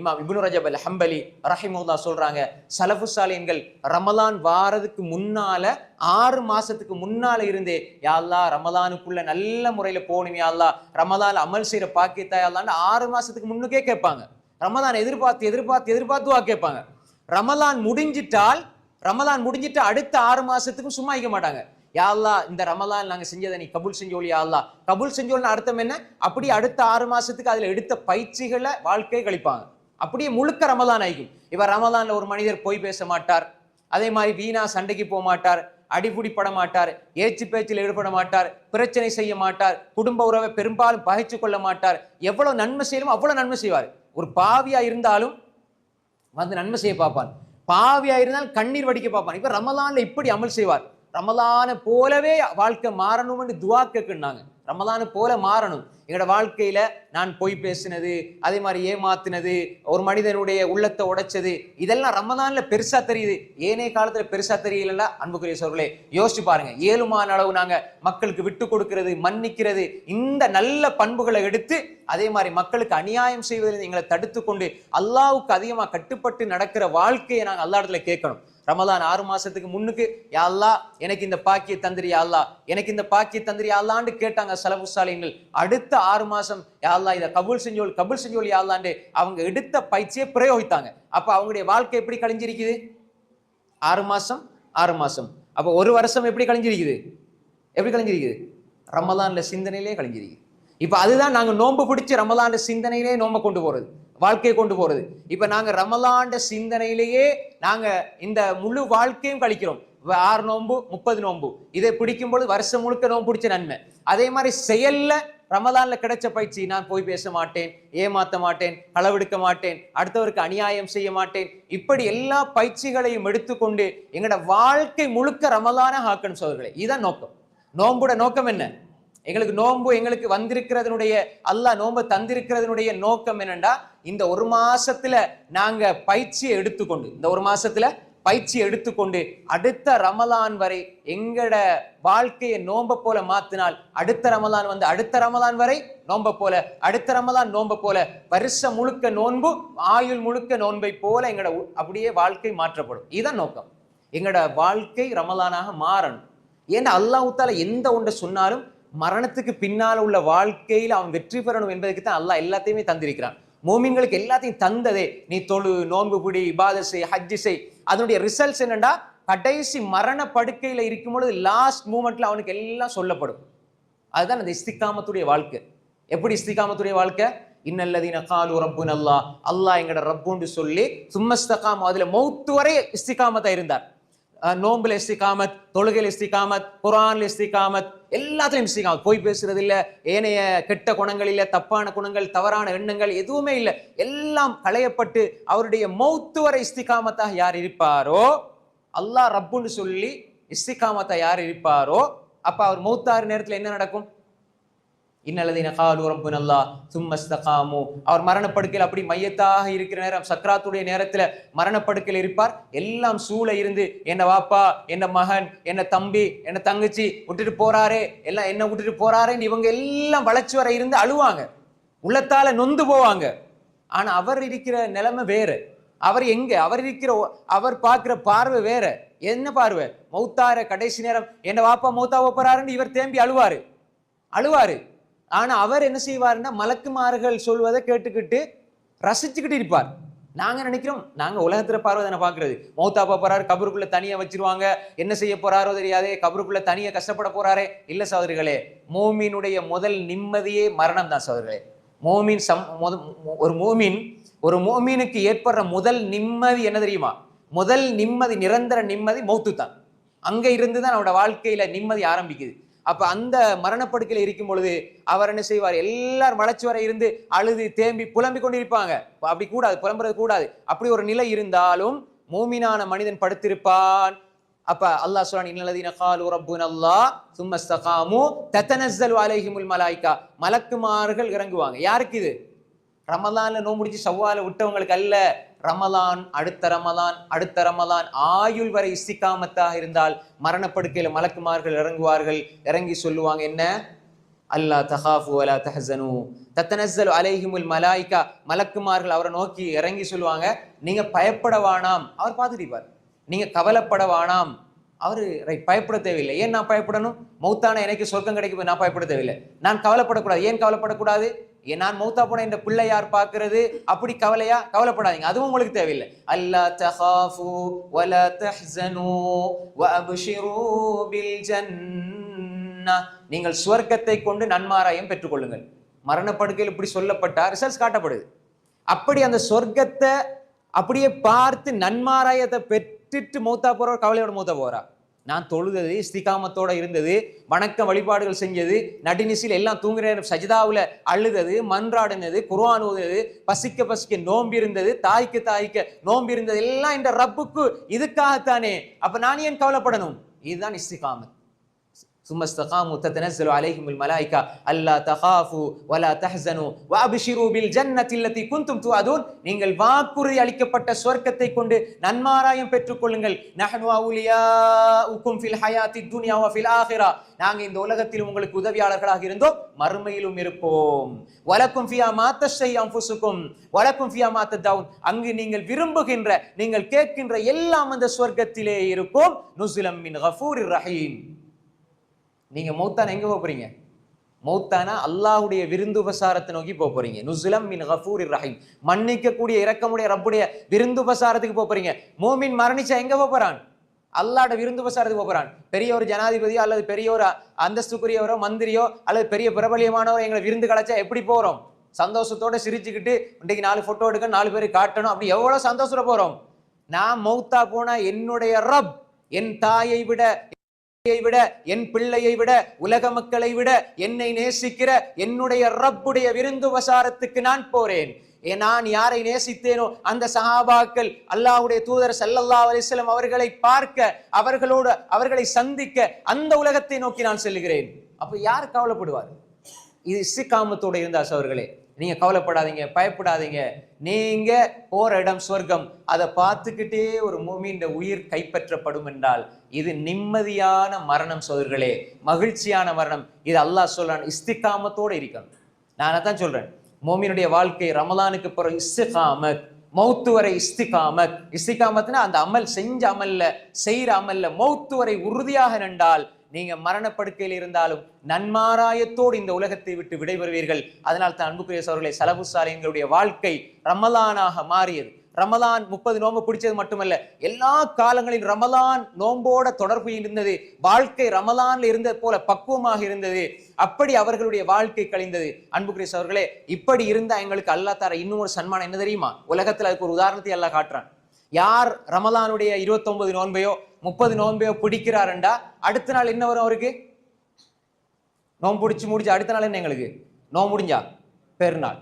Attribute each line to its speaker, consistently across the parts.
Speaker 1: இமாம் இபுனு ரஜப் அல் ஹம்பலி ரஹிமுல்லா சொல்றாங்க சலஃபு சாலியன்கள் ரமலான் வாரதுக்கு முன்னால ஆறு மாசத்துக்கு முன்னால இருந்தே யாழ்லா அல்லாஹ் ரமலானுக்குள்ள நல்ல முறையில போகணும் யாழ்லா அல்லாஹ் ரமலான் அமல் செய்யற பாக்கியத்தா யா ஆறு மாசத்துக்கு முன்னுக்கே கேட்பாங்க. ரமலான் எதிர்பார்த்து எதிர்பார்த்து எதிர்பார்த்து வா கேட்பாங்க. ரமலான் முடிஞ்சிட்டால் ரமலான் முடிஞ்சிட்டு அடுத்த ஆறு மாசத்துக்கும் சும்மா இருக்க மாட்டாங்க. யாழ்லா இந்த ரமலான் நாங்கள் செஞ்சதை நீ கபுல் செஞ்சோலி யாழ்லா கபுல் செஞ்சோல்னு அர்த்தம் என்ன? அப்படி அடுத்த ஆறு மாசத்துக்கு அதில் எடுத்த பயிற்சிகளை வாழ்க்கையை கழிப்பாங்க. அப்படியே முழுக்க ரமலான் ஆகிக்கும். இவர் ரமலானில் ஒரு மனிதர் போய் பேச மாட்டார். அதே மாதிரி வீணா சண்டைக்கு போக மாட்டார். அடிபுடி பட மாட்டார். ஏச்சு பேச்சில் ஈடுபட மாட்டார். பிரச்சனை செய்ய மாட்டார். குடும்ப உறவை பெரும்பாலும் பகைச்சு கொள்ள மாட்டார். எவ்வளோ நன்மை செய்யணுமோ அவ்வளோ நன்மை செய்வார். ஒரு பாவியாக இருந்தாலும் வந்து நன்மை செய்ய பார்ப்பான். பாவியாக இருந்தால் கண்ணீர் வடிக்க பார்ப்பான். இப்ப ரமலானில் இப்படி அமல் செய்வார். ரமலானை போலவே வாழ்க்கை மாறணும்னு துவா கேட்குனாங்க ரமலானு போல மாறணும். எங்களோட வாழ்க்கையில நான் பொய் பேசினது அதே மாதிரி ஏமாத்தினது ஒரு மனிதனுடைய உள்ளத்தை உடைச்சது இதெல்லாம் ரமதான்ல பெருசா தெரியுது. ஏனே காலத்துல பெருசா தெரியலல்ல? அன்புக்குரிய சோர்களே யோசிச்சு பாருங்க. ஏழுமான அளவு நாங்க மக்களுக்கு விட்டு கொடுக்கிறது மன்னிக்கிறது இந்த நல்ல பண்புகளை எடுத்து அதே மாதிரி மக்களுக்கு அநியாயம் செய்வதில் எங்களை தடுத்து கொண்டு அல்லாவுக்கு அதிகமா கட்டுப்பட்டு நடக்கிற வாழ்க்கையை நாங்கள் அல்லா இடத்துல கேட்கணும். ரமலான் ஆறு மாசத்துக்கு முன்னுக்கு யாழ்லா எனக்கு இந்த பாக்கிய தந்திரி அல்லாஹ். எனக்கு இந்த பாக்கிய தந்திரி யாழ்லான்னு கேட்டாங்க சலபு அடுத்த ஆறு மாசம் யாழ்லா இதை கபுல் செஞ்சோல் கபுல் செஞ்சோல் யாழ்லாண்டு அவங்க எடுத்த பயிற்சியை பிரயோகித்தாங்க. அப்ப அவங்களுடைய வாழ்க்கை எப்படி கழிஞ்சிருக்குது? ஆறு மாசம் ஆறு மாசம். அப்ப ஒரு வருஷம் எப்படி கழிஞ்சிருக்குது? எப்படி கழிஞ்சிருக்குது? ரமலான்ல சிந்தனையிலே கழிஞ்சிருக்கு இப்ப அதுதான் நாங்க நோன்பு பிடிச்சு ரமலான்ல சிந்தனையிலே நோம்ப கொண்டு போறது. வாழ்க்கையை கொண்டு போறது. இப்ப நாங்க ரமலாண்ட சிந்தனையிலேயே நாங்க இந்த முழு வாழ்க்கையும் கழிக்கிறோம். ஆறு நோன்பு முப்பது நோன்பு. இதை பிடிக்கும்போது வருஷம் முழுக்க நோன்பு பிடிச்ச நன்மை. அதே மாதிரி செயல்ல ரமதான்ல கிடைச்ச பயிற்சி நான் போய் பேச மாட்டேன் ஏமாத்த மாட்டேன் களவெடுக்க மாட்டேன் அடுத்தவருக்கு அநியாயம் செய்ய மாட்டேன். இப்படி எல்லா பயிற்சிகளையும் எடுத்துக்கொண்டு எங்களோட வாழ்க்கை முழுக்க ரமலான ஆக்கணும் சோதர்களே இதுதான் நோக்கம். நோன்புட நோக்கம் என்ன? எங்களுக்கு நோன்பு எங்களுக்கு வந்திருக்கிறதனுடைய அல்லாஹ் நோன்பு தந்திருக்கிறதனுடைய நோக்கம் என்னன்னா இந்த ஒரு மாசத்துல நாங்க பயிற்சியை எடுத்துக்கொண்டு இந்த ஒரு மாசத்துல பயிற்சி எடுத்துக்கொண்டு அடுத்த ரமலான் வரை எங்கட வாழ்க்கையை நோம்ப போல மாத்தினால் அடுத்த ரமலான் வந்து அடுத்த ரமலான் வரை நோம்ப போல அடுத்த ரமலான் நோம்ப போல வருஷம் முழுக்க நோன்பு ஆயுள் முழுக்க நோன்பை போல எங்கட உ- அப்படியே வாழ்க்கை மாற்றப்படும். இதுதான் நோக்கம். எங்கட வாழ்க்கை ரமலானாக மாறணும். ஏன்னா அல்லாஹூத்தால எந்த ஒன்றை சொன்னாலும் மரணத்துக்கு பின்னால் உள்ள வாழ்க்கையில் அவன் வெற்றி பெறணும் என்பதற்கு தான் அல்லாஹ் எல்லாத்தையுமே தந்திருக்கிறான். மோமின்களுக்கு எல்லாத்தையும் தந்ததே. நீ தொழு நோன்பு பிடி இபாதசை செய் ஹஜ்ஜி செய். அதனுடைய ரிசல்ட்ஸ் என்னென்னா கடைசி மரண படுக்கையில் இருக்கும் பொழுது லாஸ்ட் மூமெண்ட்ல அவனுக்கு எல்லாம் சொல்லப்படும். அதுதான் அந்த இஸ்திகாமத்துடைய வாழ்க்கை. எப்படி இஸ்திகாமத்துடைய வாழ்க்கை? இன்னல்லதீன காலு ரப்பு நல்லா அல்லாஹ் எங்கட ரப்புன்னு சொல்லி சும்மஸ்தகாம. அதுல மௌத்து வரை இஸ்திகாமத்தா இருந்தார். நோம்புல இஸ்திகாமத் தொழுகையில் இஸ்திகாமத் குரானில் இஸ்திகாமத் எல்லாத்தையும் இஸ்திகாமத். போய் பேசுறது இல்லை ஏனைய கெட்ட குணங்கள் இல்லை தப்பான குணங்கள் தவறான எண்ணங்கள் எதுவுமே இல்லை. எல்லாம் களையப்பட்டு அவருடைய மௌத்து வரை இஸ்திகாமத்தாக யார் இருப்பாரோ அல்லாஹ் ரப்புன்னு சொல்லி இஸ்திகாமத்தை யார் இருப்பாரோ அப்போ அவர் மௌத்தாறு நேரத்தில் என்ன நடக்கும்? இன்னல்லதீன காலு ரப்புன் அல்லாஹ் சும்மஸ்தகாமு அவர் மரணப்படுக்கையில் அப்படி மையத்தாக இருக்கிற நேரம் சக்ராத்துடைய நேரத்தில் மரணப்படுக்கையில் இருப்பார் எல்லாம் சூழ இருந்து என்ன வாப்பா என்ன மகன் என்ன தம்பி என்ன தங்கச்சி விட்டுட்டு போறாரே எல்லாம் என்ன விட்டுட்டு போறாரேன்னு இவங்க எல்லாம் வளர்ச்சி வர இருந்து அழுவாங்க உள்ளத்தால நொந்து போவாங்க ஆனா அவர் இருக்கிற நிலைமை வேறு அவர் எங்க அவர் இருக்கிற அவர் பார்க்குற பார்வை வேற என்ன பார்வை மௌத்தார கடைசி நேரம் என்ன வாப்பா மௌத்தா போறாருன்னு இவர் தேம்பி அழுவாரு அழுவாரு ஆனா அவர் என்ன செய்வாருன்னா மலக்குமார்கள் சொல்வதை கேட்டுக்கிட்டு ரசிச்சுக்கிட்டு இருப்பார். நாங்க நினைக்கிறோம்? நாங்க உலகத்துல பார்வதனை பாக்குறது மௌத்தா போறாரு கபருக்குள்ள தனியா வச்சிருவாங்க. என்ன செய்ய போறாரோ தெரியாதே கபருக்குள்ள தனியா கஷ்டப்பட போறாரே. இல்ல சகோதரிகளே மோமீனுடைய முதல் நிம்மதியே மரணம் தான் சகோதரிகளே. மோமீன் சம் ஒரு மோமீன் ஒரு மோமீனுக்கு ஏற்படுற முதல் நிம்மதி என்ன தெரியுமா? முதல் நிம்மதி நிரந்தர நிம்மதி மௌத்து தான் அங்க இருந்து தான் அவனோட வாழ்க்கையில நிம்மதி ஆரம்பிக்குது. அப்ப அந்த மரணப்படுக்கையில் இருக்கும் பொழுது அவர் என்ன செய்வார்? எல்லாரும் வளர்ச்சி வர இருந்து அழுது தேம்பி புலம்பிக் கொண்டிருப்பாங்க. அப்படி கூடாது புலம்புறது கூடாது. அப்படி ஒரு நிலை இருந்தாலும் மூமினான மனிதன் படுத்திருப்பான். அப்ப அல்லாஹ் சொல்றான் இன்னல்லதீன காலு ரப்புன அல்லாஹ் சும்மஸ்தகாமு இஸ்தகாமு தத்தனஸ்ஸலு அலைஹிமுல் மலாயிகா. மலக்குமார்கள் இறங்குவாங்க. யாருக்கு இது? ரமலான்ல நோம்பு முடிச்சு செவ்வால விட்டவங்களுக்கு அல்ல. ரமலான் அடுத்த ரமலான் அடுத்த ரமலான் ஆயுள் வரை இஸ்திகாமத்தாக இருந்தால் மரணப்படுக்கையில் மலக்குமார்கள் இறங்குவார்கள். இறங்கி சொல்லுவாங்க என்ன? அல்லா தஹாஃபு அலா தஹசனு. தத்தனசல் அலைஹிமுல் மலாய்கா மலக்குமார்கள் அவரை நோக்கி இறங்கி சொல்லுவாங்க நீங்க பயப்பட வேணாம். அவர் பார்த்துட்டிப்பார். நீங்க கவலைப்பட வேணாம். அவரு பயப்பட தேவையில்லை. ஏன் நான் பயப்படணும்? மௌத்தான எனக்கு சொர்க்கம் கிடைக்கும் நான் பயப்பட தேவையில்லை. நான் கவலைப்படக்கூடாது. ஏன் கவலைப்படக்கூடாது? நான் மௌத்தா போன இந்த பிள்ளை யார் பார்க்கறது? அப்படி கவலையா? கவலைப்படாதீங்க. அதுவும் உங்களுக்கு தேவையில்லை. அல்லா தஹாஃபு வல தஹ்சனு வஅப்ஷிரு பில் ஜன்னா நீங்கள் சுவர்க்கத்தை கொண்டு நன்மாராயம் பெற்றுக்கொள்ளுங்கள். மரணப்படுக்கையில் இப்படி சொல்லப்பட்டா ரிசல்ட்ஸ் காட்டப்படுது. அப்படி அந்த சொர்க்கத்தை அப்படியே பார்த்து நன்மாராயத்தை பெற்றுட்டு மௌத்தா போறவர் கவலையோட மௌத்தா போறா. நான் தொழுதது இஸ்திகாமத்தோட இருந்தது வணக்க வழிபாடுகள் செஞ்சது நடுநிசில் எல்லாம் தூங்குற சஜிதாவில் அழுதது மன்றாடினது குர்ஆன் ஓதுனது பசிக்க பசிக்க நோம்பி இருந்தது தாய்க்கு தாய்க்க நோம்பி இருந்தது எல்லாம் இந்த ரப்புக்கு இதுக்காகத்தானே. அப்ப நான் ஏன் கவலைப்படணும்? இதுதான் இஸ்திகாமத். சும்மா இஸ்தகாமு தத்தனஸ்ஸலு அலைஹிம் அல் மலாயிகா அல்லா தகாஃபு வலா தஹ்சனு வ அபிஷிரு பில் ஜன்னத்தில்லத்தி நீங்கள் வாக்குறுதி அளிக்கப்பட்ட சொர்க்கத்தை கொண்டு நன்மாராயம் பெற்றுக்கொள்ளுங்கள். நஹ்னு அவுலியா உக்கும் ஃபில் ஹயாத்தி துன்யா வ ஃபில் ஆஹிரா நாங்கள் இந்த உலகத்தில் உங்களுக்கு உதவியாளர்களாக இருந்தோம். மறுமையிலும் இருப்போம். வலக்கும் ஃபியா மாத்த ஷை அம்புசுக்கும் வலக்கும் ஃபியா மாத்த தவுன் அங்கு நீங்கள் விரும்புகின்ற நீங்கள் கேட்கின்ற எல்லாம் அந்த சொர்க்கத்திலே இருக்கும். நுசுலம் மின் கஃபூர் ரஹீம். நீங்கள் மௌத்தான எங்கே போக போகிறீங்க மௌத்தானா அல்லாஹுடைய விருந்து உபசாரத்தை நோக்கி போக போறீங்க. நுசுலம் மின் ஹஃபூர் ரஹீம். மன்னிக்கக்கூடிய இறக்கமுடைய ரப்புடைய விருந்து உபசாரத்துக்கு போக போறீங்க. மோமின் மரணிச்சா எங்க போக போறான்? அல்லாட விருந்து உபசாரத்துக்கு போக போறான். பெரிய ஒரு ஜனாதிபதியோ அல்லது பெரிய ஒரு அந்தஸ்துக்குரியவரோ மந்திரியோ அல்லது பெரிய பிரபலியமானவரோ எங்களை விருந்து கலைச்சா எப்படி போறோம்? சந்தோஷத்தோட சிரிச்சுக்கிட்டு இன்றைக்கு நாலு போட்டோ எடுக்க நாலு பேர் காட்டணும். அப்படி எவ்வளவு சந்தோஷத்துல போறோம்? நான் மௌத்தா போனா என்னுடைய ரப் என் தாயை விட விட என் பிள்ளையை விட உலக மக்களை விட என்னை நேசிக்கிற என்னுடைய ரப்புடைய விருந்து வசாரத்துக்கு நான் போறேன். நான் யாரை நேசித்தேனோ அந்த சஹாபாக்கள் அல்லாஹ்வுடைய தூதர் சல்லல்லா அலிஸ்லம் அவர்களை பார்க்க அவர்களோடு அவர்களை சந்திக்க அந்த உலகத்தை நோக்கி நான் செல்கிறேன். அப்ப யார் கவலைப்படுவார்? இது இஸ்திகாமத்தோட இருந்தா அவர்களே நீங்க கவலைப்படாதீங்க பயப்படாதீங்க. நீங்க போற இடம் சொர்க்கம். அதை பார்த்துக்கிட்டே ஒரு மூமியின் உயிர் கைப்பற்றப்படும் என்றால் இது நிம்மதியான மரணம் சோதர்களே. மகிழ்ச்சியான மரணம். இது அல்லாஹ் சொல்றான் இஸ்திகாமத்தோடு இருக்கணும். நான் தான் சொல்றேன். மோமினுடைய வாழ்க்கை ரமலானுக்கு பிறகு இஸ்திகாமத் மௌத்து வரை இஸ்திகாமத். இஸ்திகாமத்னா அந்த அமல் செஞ்ச அமல்ல செய்கிற அமல்ல மௌத்து வரை உறுதியாக நின்றால் நீங்க மரணப்படுக்கையில் இருந்தாலும் நன்மாராயத்தோடு இந்த உலகத்தை விட்டு விடைபெறுவீர்கள். அதனால் தான் அன்புக்குரிய அவர்களை சலபு எங்களுடைய வாழ்க்கை ரமலானாக மாறியது. ரமலான் முப்பது நோம்பு பிடிச்சது மட்டுமல்ல எல்லா காலங்களிலும் ரமலான் நோம்போட தொடர்பு இருந்தது வாழ்க்கை ரமலான்ல இருந்தது போல பக்குவமாக இருந்தது. அப்படி அவர்களுடைய வாழ்க்கை கழிந்தது. அன்புக்குரிய அவர்களே இப்படி இருந்தா எங்களுக்கு அல்லாஹ் தார இன்னும் ஒரு சன்மானம் என்ன தெரியுமா? உலகத்துல அதுக்கு ஒரு உதாரணத்தை எல்லாம் காட்டுறான். யார் ரமலானுடைய இருபத்தொன்பது நோன்பையோ முப்பது நோன்பையோ பிடிக்கிறாருண்டா? அடுத்த நாள் என்ன வரும் அவருக்கு? நோன்பு பிடிச்சி முடிச்சு அடுத்த நாள் என்ன எங்களுக்கு? நோன்பு முடிஞ்சா? பெருநாள்.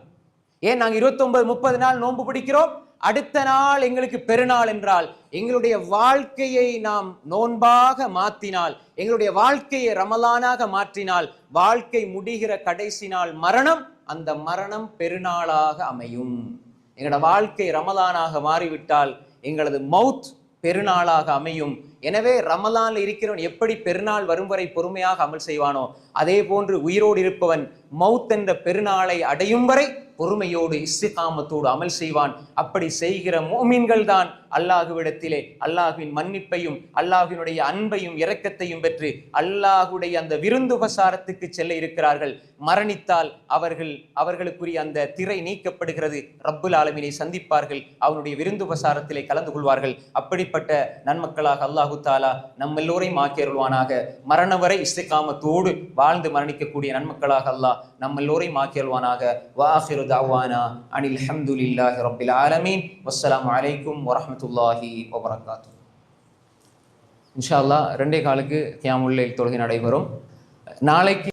Speaker 1: ஏன் நாங்கள் இருபத்தொன்பது முப்பது நாள் நோன்பு பிடிக்கிறோம்? அடுத்த நாள் எங்களுக்கு பெருநாள் என்றால் எங்களுடைய வாழ்க்கையை நாம் நோன்பாக மாற்றினால் எங்களுடைய வாழ்க்கையை ரமலானாக மாற்றினால் வாழ்க்கை முடிகிற கடைசி நாள் மரணம் அந்த மரணம் பெருநாளாக அமையும். எங்களோட வாழ்க்கை ரமலானாக மாறிவிட்டால் எங்களது மவுத் பெருநாளாக அமையும். எனவே ரமலான் இருக்கிறவன் எப்படி பெருநாள் வரும் வரை பொறுமையாக அமல் செய்வானோ அதே போன்று உயிரோடு இருப்பவன் மவுத் என்ற பெருநாளை அடையும் வரை பொறுமையோடு இஸ்திகாமத்தோடு அமல் செய்வான். அப்படி செய்கிற மோமீன்கள் தான் அல்லாஹுவிடத்திலே அல்லாஹுவின் மன்னிப்பையும் அல்லாஹுவினுடைய அன்பையும் இரக்கத்தையும் பெற்று அல்லாஹுடைய அந்த விருந்து உபசாரத்துக்கு செல்ல இருக்கிறார்கள். மரணித்தால் அவர்கள் அவர்களுக்குரிய அந்த திரை நீக்கப்படுகிறது. ரப்புல் ஆலமினை சந்திப்பார்கள். அவனுடைய விருந்து உபசாரத்திலே கலந்து கொள்வார்கள். அப்படிப்பட்ட நன்மக்களாக அல்லாஹு தாலா நம்ம எல்லோரையும் ஆக்கியருள்வானாக. மரண வரை இஸ்திகாமத்தோடு வாழ்ந்து மரணிக்கக்கூடிய நன்மக்களாக அல்லாஹ் நம்ம எல்லோரையும் ஆக்கியருள்வானாக வாஹிரு தாவானா அனில் அல்ஹம்துலில்லாஹி ரப்பில் ஆலமீன் வஸ்ஸலாமு அலைக்கும் வரஹ்மத்துல்லாஹி வபரகாத்துஹு இன்ஷா அல்லா ரெண்டே காலுக்கு கியாமுல்லைல் தொழுகை நடைபெறும் நாளைக்கு